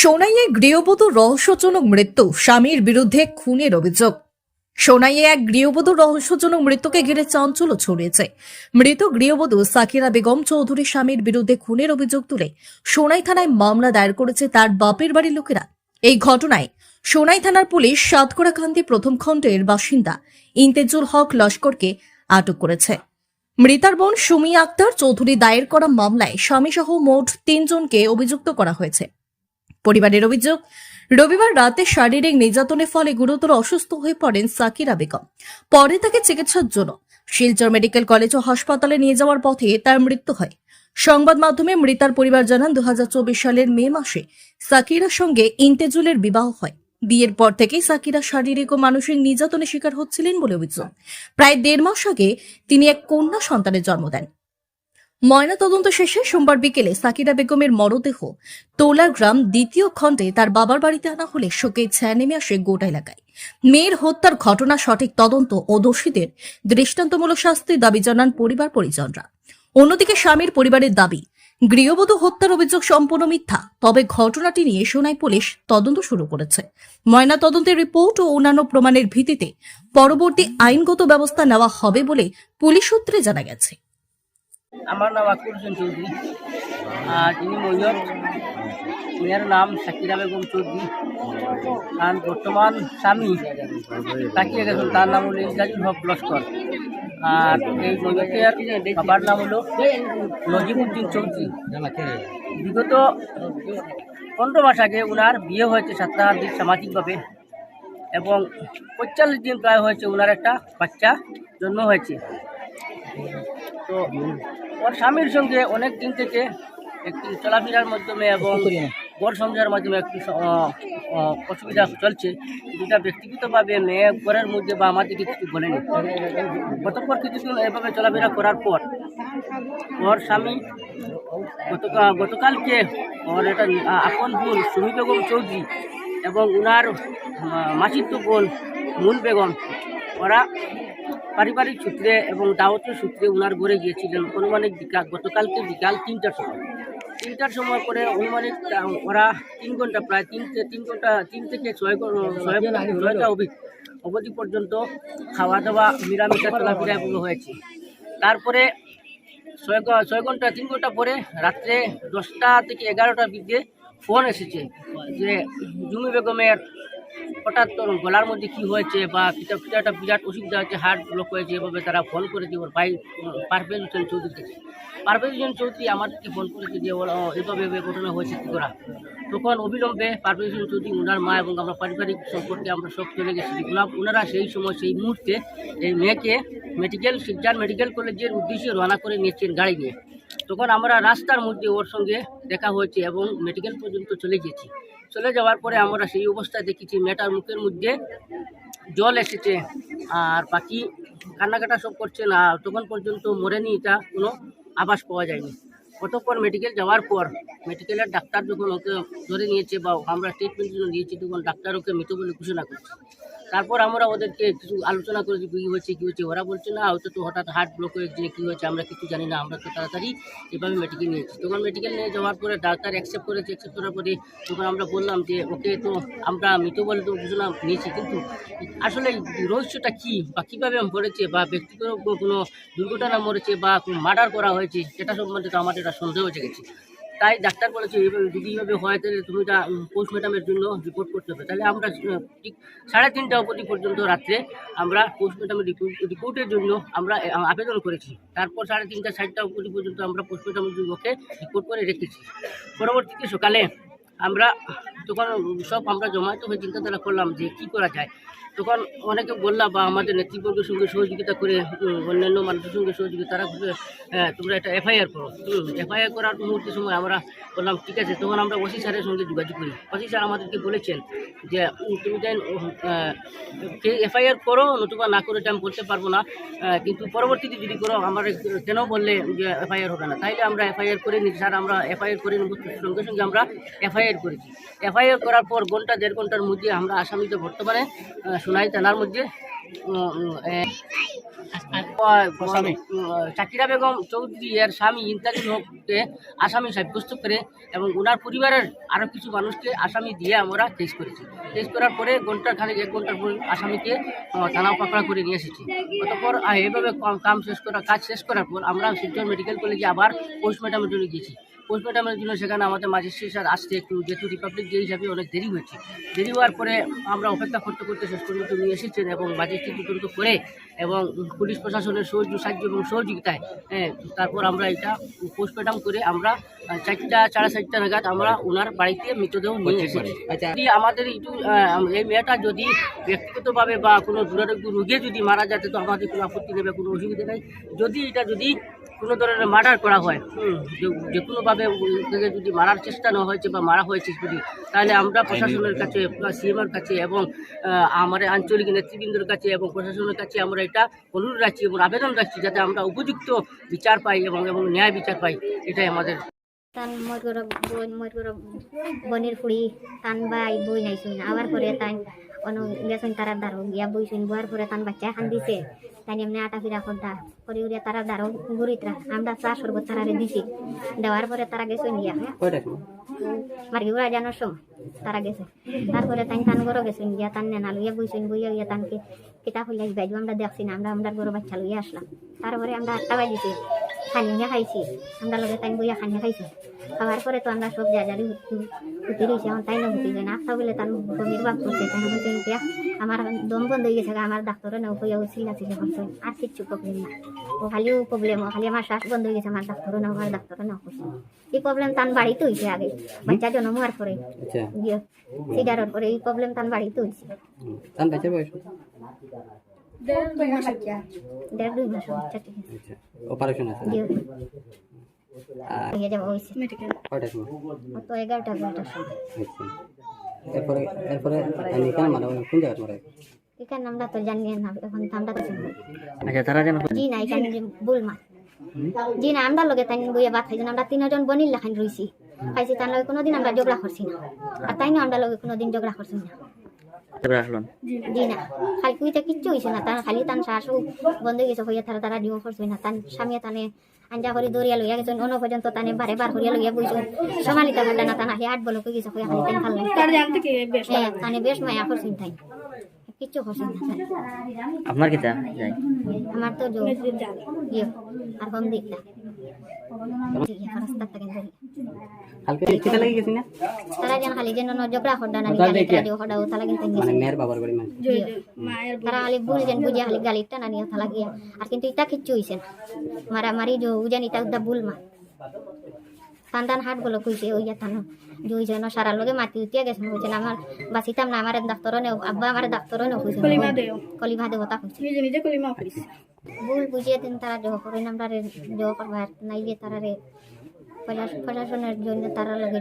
সোনাইয়ে গৃহবধূ রহস্যজনক মৃত্যু, স্বামীর বিরুদ্ধে খুনের অভিযোগ। সোনাইয়ে এক গৃহবধূ রহস্যজনক মৃত্যুকে ঘিরে চাঞ্চল্য ছড়িয়েছে। মৃত গৃহবধূ সাকিরা বেগম চৌধুরী স্বামীর বিরুদ্ধে খুনের অভিযোগ তুলে সোনাই থানায় মামলা দায়ের করেছে তার বাপের বাড়ির লোকেরা। এই ঘটনায় সোনাই থানার পুলিশ সাতকড়াকান্দি প্রথম খণ্ডের বাসিন্দা ইন্তেজুল হক লস্করকে আটক করেছে। মৃতার বোন সুমি আক্তার চৌধুরী দায়ের করা মামলায় স্বামীসহ মোট তিনজনকে অভিযুক্ত করা হয়েছে। পরিবারের অভিযোগ, রবিবার রাতে শারীরিক নির্যাতনের ফলে গুরুতর অসুস্থ হয়ে পড়েন সাকিরা বেগম। পরে তাকে চিকিৎসার জন্য শিলচর মেডিকেল কলেজ ও হাসপাতালে নিয়ে যাওয়ার পথে তার মৃত্যু হয়। সংবাদ মাধ্যমে মৃতার পরিবার জানান দু হাজার চব্বিশ সালের মে মাসে সাকিরার সঙ্গে ইন্তেজুলের বিবাহ হয়। বিয়ের পর থেকেই সাকিরা শারীরিক ও মানসিক নির্যাতনের শিকার হচ্ছিলেন বলে অভিযোগ। প্রায় দেড় মাস আগে তিনি এক কন্যা সন্তানের জন্ম দেন। ময়না তদন্ত শেষে সোমবার বিকেলে সাকিরা বেগমের মরদেহ তোলার গ্রাম দ্বিতীয় খণ্ডে তার বাবার বাড়িতে আনা হলে শোকে ছায়া নেমে আসে গোটা এলাকায়। মেয়ের হত্যার ঘটনা সঠিক তদন্ত ও দোষীদের দৃষ্টান্তমূলক শাস্তির দাবি জানান পরিবার পরিজনরা। অন্যদিকে স্বামীর পরিবারের দাবি, গৃহবধূ হত্যার অভিযোগ সম্পূর্ণ মিথ্যা, তবে ঘটনাটি নিয়ে সোনাই পুলিশ তদন্ত শুরু করেছে। ময়না তদন্তের রিপোর্ট ও অন্যান্য প্রমাণের ভিত্তিতে পরবর্তী আইনগত ব্যবস্থা নেওয়া হবে বলে পুলিশ সূত্রে জানা গেছে। আমার নাম আকুর হোসেন চৌধুরী। আর যিনি মৈয়ত মেয়ের নাম শাকিরা বেগম চৌধুরী। আর বর্তমান স্বামী তাকিয়ে গেছেন, তার নাম হলো ইজাজুল হক লস্কর। আর এই মৈয়তের বাবার নাম হলো নজিবুদ্দিন চৌধুরী। বিগত পনেরো মাস আগে ওনার বিয়ে হয়েছে সাপ্তাহান্তিক সামাজিকভাবে এবং পঁয়তাল্লিশ দিন প্রায় হয়েছে ওনার একটা বাচ্চা জন্ম হয়েছে। তো ওর স্বামীর সঙ্গে অনেক দিন থেকে একটি চলাফেরার মাধ্যমে এবং বর সংসারের মাধ্যমে একটু অসুবিধা চলছে। যেটা ব্যক্তিগতভাবে মেয়ে ঘরের মধ্যে বা আমাদেরকে কিছু বলেনি গতপর কিছুদিন এভাবে চলাফেরা করার পর ওর স্বামী গতকাল গতকালকে ওর এটা আপন বোন সুমি বেগম চৌধুরী এবং উনার আহ, মাসিত্ব বোন মুন বেগম ওরা পারিবারিক সূত্রে এবং দাওয়াতের সূত্রে ওনার ঘরে গিয়েছিলেন অনুমানিক বিকাল, গতকালকে বিকাল তিনটার সময়। তিনটার সময় করে অনুমানিক ওরা তিন ঘণ্টা প্রায় তিন তিন ঘণ্টা, তিন থেকে ছয় ছয় ছয়টা অবধি অবধি পর্যন্ত খাওয়া দাওয়া নিরামিষা চলাফেরা এগুলো হয়েছে। তারপরে ছয় ছয় ঘণ্টা, তিন ঘণ্টা পরে রাত্রে দশটা থেকে এগারোটার দিকে ফোন এসেছে যে জুমি বেগমের হঠাৎ তোর গলার মধ্যে কি হয়েছে বা কিছু কিছু একটা বিরাট অসুবিধা হয়েছে হার্ট ব্লক হয়েছে, এভাবে তারা ফোন করেছে, ওর ভাই, পারভেজ হোসেন চৌধুরী থেকে পারভেজ হোসেন চৌধুরী আমাদেরকে ফোন করেছে যে ওর এভাবে এভাবে ঘটনা হয়েছে কী করা। তখন অবিলম্বে পারভেজ হোসেন চৌধুরী ওনার মা এবং আমরা পারিবারিক সম্পর্কে আমরা সব চলে গেছি ওনা- ওনারা সেই সময়, সেই মুহূর্তে এই মেয়েকে মেডিকেল শিবজান মেডিকেল কলেজের উদ্দেশ্যে রওনা করে নিয়েছেন গাড়ি নিয়ে। তখন আমরা রাস্তার মধ্যে ওর সঙ্গে দেখা হয়েছে এবং মেডিকেল পর্যন্ত চলে গেছি চলে যাওয়ার পরে আমরা সেই অবস্থায় দেখেছি মেয়েটার মুখের মধ্যে জল এসেছে আর বাকি কান্নাকাটা সব করছে না, তখন পর্যন্ত মরেনি এটা, কোনো আভাস পাওয়া যায়নি। অতঃপর মেডিকেল যাওয়ার পর মেডিকেলের ডাক্তার যখন ওকে ধরে নিয়েছে বা আমরা ট্রিটমেন্ট জন্য দিয়েছি তখন ডাক্তার ওকে মৃত বলে ঘোষণা করছে। তারপর আমরা ওদেরকে কিছু আলোচনা করেছি কী হয়েছে কী হয়েছে ওরা বলছে, না হয়তো তো হঠাৎ হার্ট ব্লক হয়েছে কী হয়েছে আমরা কিছু জানি না, আমরা তো তাড়াতাড়ি এভাবে মেডিকেল নিয়েছি তখন মেডিকেল নিয়ে যাওয়ার পরে ডাক্তার অ্যাকসেপ্ট করেছে অ্যাকসেপ্ট করার পরে তখন আমরা বললাম যে, ওকে তো আমরা মৃত বলে তো ঘোষণা নিয়েছি, কিন্তু আসলে রহস্যটা কী বা কীভাবে মরেছে বা ব্যক্তিগত কোনো দুর্ঘটনা মরেছে বা মার্ডার করা হয়েছে, সেটা সম্বন্ধে তো আমাদের একটা সন্দেহ হয়ে গেছে তাই ডাক্তার বলেছে যদি এইভাবে হয় তাহলে তুমি এটা পোস্টমর্টমের জন্য রিপোর্ট করতে হবে। তাহলে আমরা ঠিক সাড়ে তিনটা অবধি পর্যন্ত রাত্রে আমরা পোস্টমর্টমের রিপোর্টের জন্য আমরা আবেদন করেছি। তারপর সাড়ে তিনটা চারটা অবধি পর্যন্ত আমরা পোস্টমর্টমের ওকে রিপোর্ট করে রেখেছি। পরবর্তীতে সকালে আমরা তখন সব আমরা জমায়েত হয়ে চিন্তাধারা করলাম যে কী করা যায় তখন অনেকে বললাম বা আমাদের নেতৃবর্গের সঙ্গে সহযোগিতা করে অন্যান্য মানুষের সঙ্গে সহযোগিতা, তারা হ্যাঁ তোমরা একটা এফআইআর করো। এফআইআর করার মুহূর্তের সময় আমরা বললাম, ঠিক আছে, তখন আমরা ওসি স্যারের সঙ্গে যোগাযোগ করি। ওসি স্যার আমাদেরকে বলেছেন যে তুমি দেন এফআইআর করো, নতুবা না করে আমি বলতে পারব না। কিন্তু পরবর্তীতে যদি করো, আমার কেন বললে যে এফআইআর হবে না? তাইলে আমরা এফআইআর করে নিই স্যার, আমরা এফআইআর করে নেব, সঙ্গে সঙ্গে আমরা এফআইআর করেছি। এফআইআর করার পর ঘণ্টা, দেড় ঘণ্টার মধ্যে আমরা আসামিতে বর্তমানে সোনাই থানার মধ্যে শাকিরা বেগম চৌধুরী এর স্বামী ইন্তাজুল হককে আসামি সাব্যস্ত করে এবং ওনার পরিবারের আরও কিছু মানুষকে আসামি দিয়ে আমরা কেস করেছি। কেস করার পরে ঘণ্টা খানিক এক ঘণ্টার পর আসামিকে থানা পাকড়া করে নিয়ে এসেছি। অতঃপর এইভাবে কাম- কাম শেষ করা কাজ শেষ করার পর আমরা শিবচর মেডিকেল কলেজে আবার পোস্টমর্টমের জন্য গেছি পোস্টমর্টমের জন্য সেখানে আমাদের ম্যাজিস্ট্রেট স্যার আসতে একটু যেহেতু রিপাবলিক ডে হিসাবে অনেক দেরি হয়েছে। দেরি হওয়ার পরে আমরা অপেক্ষা করতে করতে শেষ পর্যন্ত নিয়ে এসেছেন এবং ম্যাজিস্ট্রেট তদন্ত করে এবং পুলিশ প্রশাসনের সহযোগ সাহায্য এবং সহযোগিতায় হ্যাঁ, তারপর আমরা এটা পোস্টমর্টাম করে আমরা চারটা সাড়ে চারটা নাগাদ আমরা ওনার বাড়িতে মৃতদেহ নিয়ে এসেছি। যদি আমাদের একটু এই মেয়েটা যদি ব্যক্তিগতভাবে বা কোনো দুরারোগ্য রোগে যদি মারা যাতে তো আমাদের কোনো আপত্তি নেবে কোনো অসুবিধা নেই। যদি এটা যদি কোনো ধরনের মার্ডার করা হয় যে- যে কোনোভাবে যদি মারার চেষ্টা না হয়েছে বা মারা হয়েছে যদি তাহলে আমরা প্রশাসনের কাছে সিএমের কাছে এবং আমাদের আঞ্চলিক নেতৃবৃন্দের কাছে এবং প্রশাসনের কাছে আমরা এটা অনুরোধ রাখছি এবং আবেদন রাখছি যাতে আমরা উপযুক্ত বিচার পাই এবং এবং ন্যায় বিচার পাই। এটাই আমাদের তান মই করে বই মই করে বনির ফুড়ি তান বাই বই নাইছুন আবার পরে তাই অন গেছুন তারা দারো গিয়া বইছুন বয়ার পরে তান বাচ্চা খান দিছে তাই এমনি আটা ফিরা করতা করে উড়িয়া তারা দারো গুড়িতরা আমরা চা সরবত তারারে দিছি। দেওয়ার পরে তারা গেছুন গিয়া মার্গি উড়া জানোর সময় তারা গেছে তারপরে তাই তান গরো গেছুন গিয়া তান নেনা লইয়া বইছুন বইয়া গিয়া তানকে কিতাব হইয়া বাইজু আমরা দেখছি না আমরা আমরা গরো বাচ্চা লইয়া আসলাম তারপরে আমরা আটটা বাজিছে। খানিয়া খাইছি। আমরা লগে তাই বইয়া খানিয়া খাইছি। খাওয়ার পরে তো আমরা সব জাজারি উঠে রয়েছি এখন তাই না উঠে যায় না। বলে তার বমির বাপ করছে। তাই না বলছে এতিয়া আমার দম বন্ধ হয়ে গেছে আমার ডাক্তারে না হইয়া চিল্লা চিল্লা করছে আর কিচ্ছু প্রবলেম না ও খালিও প্রবলেম খালি আমার শ্বাস বন্ধ হয়ে গেছে। আমার ডাক্তারে না আমার ডাক্তারে না করছে এই প্রবলেম তার বাড়িতে হয়েছে আগে। বাচ্চা জন্ম হওয়ার পরে। আচ্ছা। সিডারের পরে এই প্রবলেম তার বাড়িতে হয়েছে তার বাচ্চার বয়স দেড় দুই মাস বাচ্চা ঠিক আছে অপারেশন আছে আচ্ছা। এরপরে এরপরে কেন মারা? কোন জায়গায় মারা এখানে আমরা তো জানি না এখন আমরা তো। আচ্ছা তারা যেন জি না এখানে যে বুলমা জি না আমরা লগে তাই বইয়া ভাত খাইছি আমরা তিনজন বনির লেখান রইছি। খাইছি তার লগে কোনোদিন আমরা ঝগড়া করছি না। আর তাই না আমরা লগে কোনোদিন ঝগড়া করছি না। জি না খালি কুইতে কিচ্ছু হয়েছে না তার খালি তার শাশু বন্ধ হয়ে গেছে হইয়া তারা তারা না তার স্বামী তানে আঞ্জা করে দৌড়িয়া লইয়া গেছেন পর্যন্ত তানে বারে বার হরিয়া লইয়া বইছেন। সমালিতা ভাল্লা না তানা আট বলো কই গেছে হইয়া খালি হ্যাঁ তানে বেশ মায়া করছেন তাই। কিচ্ছু করছেন না আপনার কিতা? যাই। আমার তো জো ইয়ে আর হোম দিকটা রাস্তা থেকে কালকে কিতা লাগি গেছি না? তারা যেন খালি যেন ঝগড়া খড্ডা না গাড়ি খড্ডা ও তালা কিন্তু মানে মেয়ের বাবার বাড়ি মানে। তারা খালি ভুল যেন বুঝিয়া খালি গালিটা না নিয়ে তালা গিয়া আর কিন্তু ইটা কিচ্ছু হইছে না মারামারি জো উজান ইটা উদ্দা ভুল মা টান হাট বলো কইছে ওই টানো জুই যেন সারার লগে মাতি উঠিয়া গেছে। হয়েছে আমার বাঁচিতাম না আমার ডাক্তার নে আব্বা আমার ডাক্তার নে হয়েছে কলিমা নিজে নিজে কলিমা পড়িস ভুল বুঝিয়ে দিন তারা জহ করেন আমরা রে জহ করবার নাইলে তারা রে প্রশাসনের জন্য তারা লাগে